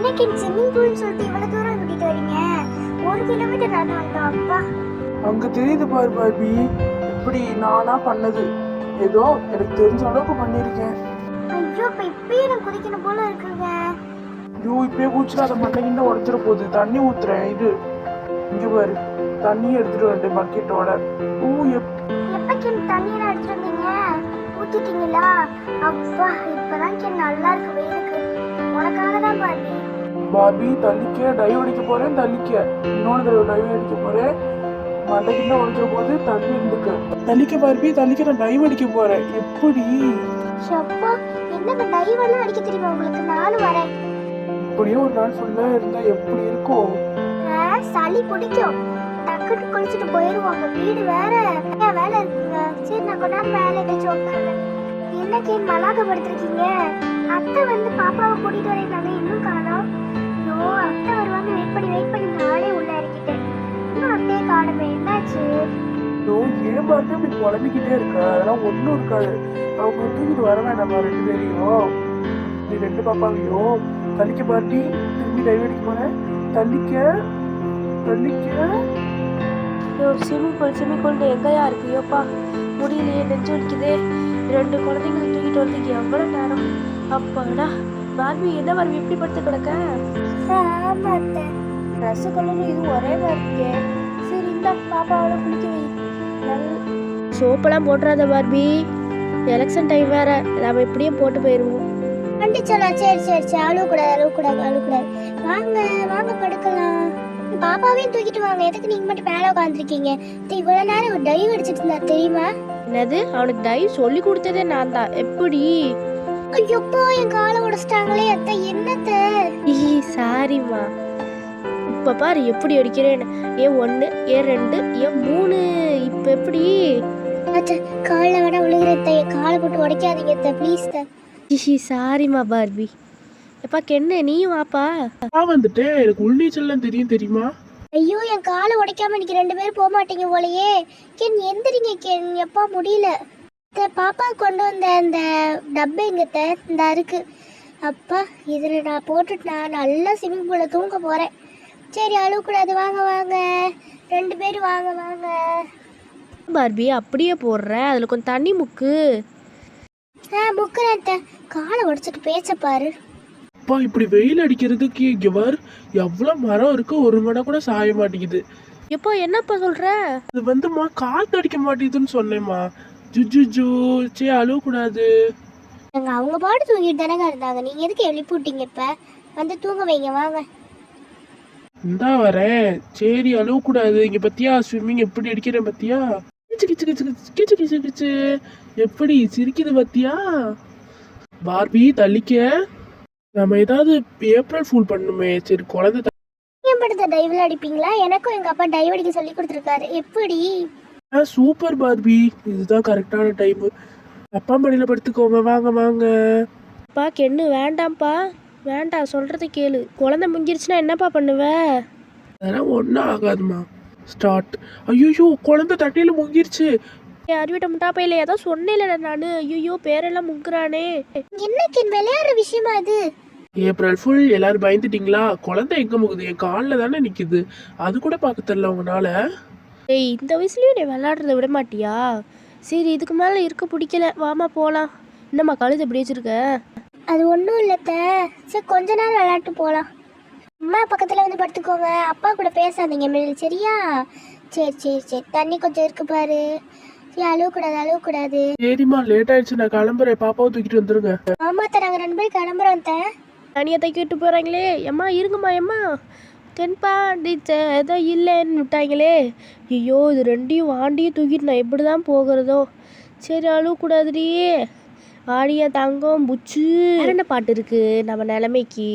என்னைக்கு ஸ்விம்மிங் பூல்னு சொல்லிட்டு இவ்வளவு தூரம் கூட்டிட்டு வரீங்க? ஒரு கிலோமீட்டர் நடந்து வந்தோம் அப்பா. அங்க தெரியுது பாரு பார்பி இப்படி நானா பண்ணது. ஏதோ எனக்கு தெரிஞ்ச அளவுக்கு பண்ணியிருக்கேன். ஐயோ இப்ப இப்பயே எனக்கு குதிக்கணும் போல இருக்குங்க. ஐயோ இப்பயே குச்சினா அதை மண்டைக்கிட்ட உடச்சிட போகுது. தண்ணி ஊத்துறேன் இது. இங்க பாரு தண்ணி எடுத்துட்டு வந்துட்டேன் பக்கெட்டோட ஊ எப் எப்பக்கு தண்ணியெல்லாம் எடுத்துட்டு வந்தீங்க? ஊத்திட்டீங்களா? அப்பா இப்பதான் நல்லா இருக்கு வெயிலுக்கு. உனக்காக தான் பாருங்க பாபி தள்ளிக்க டை அடிக்க போறேன் தள்ளிக்க. இன்னொரு தடவை டை அடிக்க போறேன். மண்டைக்கிட்ட உடச்சிட போது தண்ணி இருந்துக்க தள்ளிக்க பார்பி தள்ளிக்க நான் டை அடிக்க போறேன். எப்படி? அப்பா என்னங்க டைவெல்லாம் அடிக்க தெரியுமா உங்களுக்கு? நானும் வரேன். இப்படியே ஒரு நாள் ஃபுல்லா இருந்தா எப்படி இருக்கும்? ஆ, சளி பிடிக்கும். டக்குன்னு குளிச்சுட்டு போயிருவாங்க வீடு வேற. வேலை இருக்குங்க. சரி நான் கொஞ்ச நேரம் வேலை எங்கேயாச்சும் உட்காருவேன் என்னக்கு மலாக படுத்திருக்கீங்க? அத்தை வந்து பாப்பாவை கூட்டிட்டு பாருங்க இப்படி குழம்பிக்கிட்டே இருக்க. அதெல்லாம் ஒன்றும் இருக்காது. அவங்க தூக்கிட்டு வர வேண்டாமா ரெண்டு பேரையும்? நீ ரெண்டு பாப்பாவையும் தள்ளிக்க பாட்டி திரும்பி டைவ் அடிக்க போறேன் தள்ளிக்க தள்ளிக்க. ஸ்விம்மிங் பூல் ஸ்விம்மிங் பூல் எங்கேயா இருக்கு முடியலையே நெஞ்சு வலிக்குதே. ரெண்டு குழந்தைங்களை தூக்கிட்டு வரதுக்கு எவ்வளோ நேரம்? அப்பாடா பார்பி என்ன பார்பி எப்படி படுத்து கிடக்க? ஆமா அத்தை ட்ரெஸ் கலரும் இது ஒரே மாதிரி இருக்கே சரி இந்த பாப்பாவோட குளிக்க வை. சோப்பெல்லாம் போட்டுறாத பார்பி. எலெக்ஷன் டைம் வேற. நம்ம இப்படியே போட்டு போயிடுவோம் கண்டிச்சலா சரி சரி சரி அழுவ கூடாது அழுவ கூடாது அழுவ கூடாது வாங்க வாங்க படுக்கலாம். பாப்பாவையும் தூக்கிட்டு வாங்க. எதுக்கு நீங்க மட்டும் மேல உட்காந்துருக்கீங்க இவ்வளவு நேரம் ஒரு டைவ் அடிச்சிட்டு இருந்தா தெரியுமா? என்னது? அவனுக்கு டைவ் சொல்லி கொடுத்ததே நான் தான். எப்படி? ஐயோப்போ என் காலை உடைச்சிட்டாங்களே அத்தை. என்னத்த? சாரிம்மா. இப்போ பாரு எப்படி அடிக்கிறேன்னு. ஏ ஒன்று ஏ ரெண்டு ஏ மூணு. இப்போ எப்படி? அத்தை காலில் வேணா விழுகிற அத்தை. என் காலை போட்டு உடைக்காதீங்க அத்தை ப்ளீஸ் த ஈ சாரிம்மா பார்பி. எப்பா கென்னு? நீயும் வாப்பா. நான் வந்துட்டேன். எனக்கு உள்நீச்சல்லாம் தெரியும் தெரியுமா? ஐயோ என் காலை உடைக்காம இன்னைக்கு ரெண்டு பேரும் போக மாட்டீங்க போலயே. கென் எந்திரிங்க கென். எப்பா முடியல. அத்தை, பாப்பா கொண்டு வந்த அந்த டப்பை எங்கத்த இந்த இருக்கு அப்பா இதில் நான் போட்டுட்டு நான் நல்லா ஸ்விம்மிங் பூலில் தூங்க போகிறேன் சரி அழுவக்கூடாது வாங்க வாங்க. ரெண்டு பேரும் வாங்க வாங்க. பார்பி அப்படியே போடுற. அதில் கொஞ்சம் தண்ணி முக்கு. ஆ முக்குறேன் காலை உடைச்சிட்டு பேச்ச பாரு. அப்பா இப்படி வெயில் அடிக்கிறதுக்கு இங்க பாரு. எவ்வளவு மரம் இருக்கு ஒரு மரம் கூட சாய மாட்டேங்குது. எப்போ என்னப்பா சொல்ற? அது வந்துமா காத்து அடிக்க மாட்டேங்குதுன்னு சொன்னேம்மா. ஜுஜு ஜூ சே அழுவக்கூடாது நாங்கள் அவங்க பாட்டு தூங்கிட்டு தானேங்க இருந்தாங்க. நீங்கள் எதுக்கு எழுப்பி விட்டீங்க இப்போ? வந்து தூங்க வைங்க வாங்க. இந்தா வரேன் சரி அழுவக்கூடாது. இங்க பத்தியா? ஸ்விம்மிங் எப்படி அடிக்கிறேன் பத்தியா? கிச்சு கிச்சு கிச்சு கிச்சு கிச்சு கிச்சு கிச்சு. எப்படி சிரிக்குது பத்தியா? பார்பி தள்ளிக்க. நம்ம ஏதாவது ஏப்ரல் ஃபூல் பண்ணுமே. சரி குழந்தை படுத்த டைவில் அடிப்பீங்களா? எனக்கும் எங்கள் அப்பா டைவ் அடிக்க சொல்லி கொடுத்துருக்காரு. எப்படி? Super Barbie. இதுதான் கரெக்டான டைம் அப்பா மடியில படுத்துக்கோங்க. வாங்க வாங்க. அப்பா கென்னு வேண்டாம்ப்பா. வேண்டாம் சொல்கிறத கேளு. குழந்தை முங்கிருச்சுன்னா என்னப்பா பண்ணுவ? அதெல்லாம் ஒன்றும் ஆகாதுமா ஸ்டார்ட் ஐயோ குழந்தை தண்ணியில் முங்கிருச்சு. ஏ அறிவிட்ட முட்டா பையில ஏதோ சொன்னேன்ல நான். ஐயோ பேரெல்லாம் முங்குறானே. என்னக்கு விளையாடுற விஷயமா இது? ஏப்ரல் ஃபுல் எல்லாரும் பயந்துட்டீங்களா? குழந்தை எங்க முகுது என் காலில் தானே நிக்குது. அது கூட பார்க்க தெரியல உங்களால ஏய் இந்த வயசுலயும் நீ விளையாடுறத விட மாட்டியா? சரி இதுக்கு மேலே இருக்க பிடிக்கல. வாமா போகலாம் என்னம்மா கழுது எப்படி வச்சிருக்க? அது ஒன்றும் இல்லத்த சரி கொஞ்ச நேரம் விளையாட்டு போகலாம் அம்மா பக்கத்தில் வந்து படுத்துக்கோங்க. அப்பா கூட பேசாதீங்க மிடில் சரியா? சரி சரி சரி. தண்ணி கொஞ்சம் இருக்கு பாரு. சரி அழுவக்கூடாது அழுவக்கூடாது. சரிம்மா லேட் ஆயிடுச்சு. நான் கிளம்புறேன். பாப்பாவை தூக்கிட்டு வந்துருங்க. ஆமாத்த நாங்கள் ரெண்டு பேரும் கிளம்புறோம் த தனியாக தைக்கிட்டு போகிறாங்களே எம்மா இருங்கம்மா எம்மா தென்பா டீச்சர் ஏதோ இல்லைன்னு விட்டாங்களே. ஐயோ இது ரெண்டையும் வாண்டியும் தூக்கிட்டு நான் எப்படி தான் போகிறதோ. சரி அழுவக்கூடாதுடி. ஆடிய தங்கம் புச்சு. என்ன பாட்டு இருக்கு? நம்ம நிலைமைக்கு.